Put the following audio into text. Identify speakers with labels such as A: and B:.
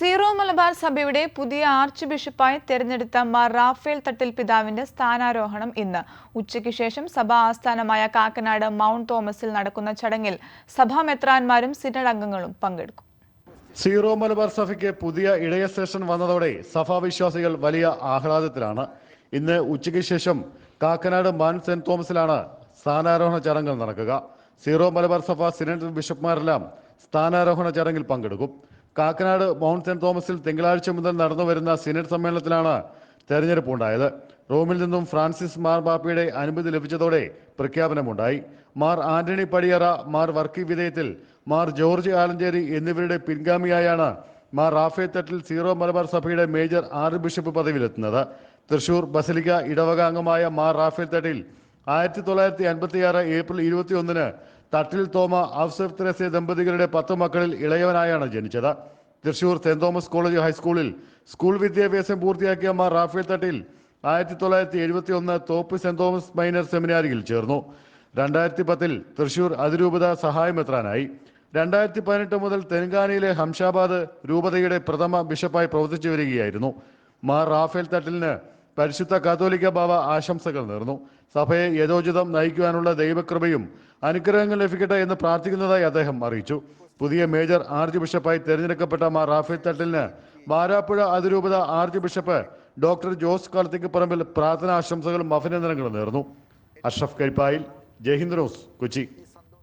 A: Zero Malabar സഭയുടെ പുതിയ arch ബിഷപ്പായി തെരഞ്ഞെടുത്ത മാർ റാഫേൽ തട്ടിൽ പിതാവിന്റെ സ്ഥാനാരോഹണം ഇന്ന്. ഉച്ചയ്ക്ക് ശേഷം സഭാ ആസ്ഥാനമായ കാക്കനാട് മൗണ്ട് തോമസിൽ നടക്കുന്ന ചടങ്ങിൽ സഭാ മെത്രാന്മാരും സിനഡ് അംഗങ്ങളും പങ്കെടുക്കും.
B: സീറോ മലബാർ സഭയ്ക്ക് പുതിയ ഇടയ സ്റ്റേഷൻ വന്നതോടെ സഭാവിശ്വാസികൾ വലിയ ആഹ്ലാദത്തിലാണ്. ഇന്ന് ഉച്ചയ്ക്ക് ശേഷം കാക്കനാട് മാൻ സെന്റ് തോമസിലാണ് സ്ഥാനാരോഹണ ചടങ്ങുകൾ നടക്കുക. സീറോ മലബാർ സഭ സിനഡ് ബിഷപ്പ്മാരെല്ലാം സ്ഥാനാരോഹണ ചടങ്ങിൽ പങ്കെടുക്കും. കാക്കനാട് മൗണ്ട് സെന്റ് തോമസിൽ തിങ്കളാഴ്ച മുതൽ നടന്നു വരുന്ന സിനറ്റ് സമ്മേളനത്തിലാണ് തെരഞ്ഞെടുപ്പ് ഉണ്ടായത്. റോമിൽ നിന്നും ഫ്രാൻസിസ് മാർ ബാപ്പയുടെ അനുമതി ലഭിച്ചതോടെ പ്രഖ്യാപനമുണ്ടായി. മാർ ആന്റണി പടിയറ മാർ വർക്കി വിധേയത്തിൽ മാർ ജോർജ് ആലഞ്ചേരി എന്നിവരുടെ പിൻഗാമിയായാണ് മാർ റാഫേ തട്ടിൽ സീറോ മലബാർ സഭയുടെ മേജർ ആറ് ബിഷപ്പ് പദവിയിലെത്തുന്നത്. തൃശൂർ ബസലിക്ക ഇടവക അംഗമായ മാർ റാഫേൽ തട്ടിൽ ആയിരത്തി തൊള്ളായിരത്തി അൻപത്തിയാറ് ഏപ്രിൽ ഇരുപത്തി ഒന്നിന് തട്ടിൽ തോമ ഔസഫ് തെരേസ ദമ്പതികളുടെ പത്ത് മക്കളിൽ ഇളയവനായാണ് ജനിച്ചത്. തൃശൂർ സെന്റ് തോമസ് കോളേജ് ഹൈസ്കൂളിൽ സ്കൂൾ വിദ്യാഭ്യാസം പൂർത്തിയാക്കിയ മാർ റാഫേൽ തട്ടിൽ ആയിരത്തി തൊള്ളായിരത്തി എഴുപത്തി ഒന്ന് തോപ്പ് സെന്റ് തോമസ് മൈനർ സെമിനാരിയിൽ ചേർന്നു. രണ്ടായിരത്തി പത്തിൽ തൃശൂർ അതിരൂപത സഹായമെത്രാനായി രണ്ടായിരത്തി പതിനെട്ട് മുതൽ തെലങ്കാനയിലെ ഹംഷാബാദ് രൂപതയുടെ പ്രഥമ ബിഷപ്പായി പ്രവർത്തിച്ചു വരികയായിരുന്നു. മാർ റാഫേൽ തട്ടിലിന് പരിശുദ്ധ കാതോലിക്ക ബാബ ആശംസകൾ നേർന്നു. സഭയെ യഥോചിതം നയിക്കുവാനുള്ള ദൈവകൃപയും അനുഗ്രഹങ്ങൾ ലഭിക്കട്ടെ എന്ന് പ്രാർത്ഥിക്കുന്നതായി അദ്ദേഹം അറിയിച്ചു. പുതിയ മേജർ ആർച്ച് ബിഷപ്പായി തെരഞ്ഞെടുക്കപ്പെട്ട മാർ റാഫേൽ തട്ടിലിന് വാരാപ്പുഴ അതിരൂപത ആർച്ച് ബിഷപ്പ് ഡോക്ടർ ജോസ് കാർത്തിക്ക് പറമ്പിൽ പ്രാർത്ഥനാശംസകളും അഭിനന്ദനങ്ങളും നേർന്നു. അഷ്റഫ് കരിപ്പായിൽ ജയ്ഹിന്ദ് കൊച്ചി.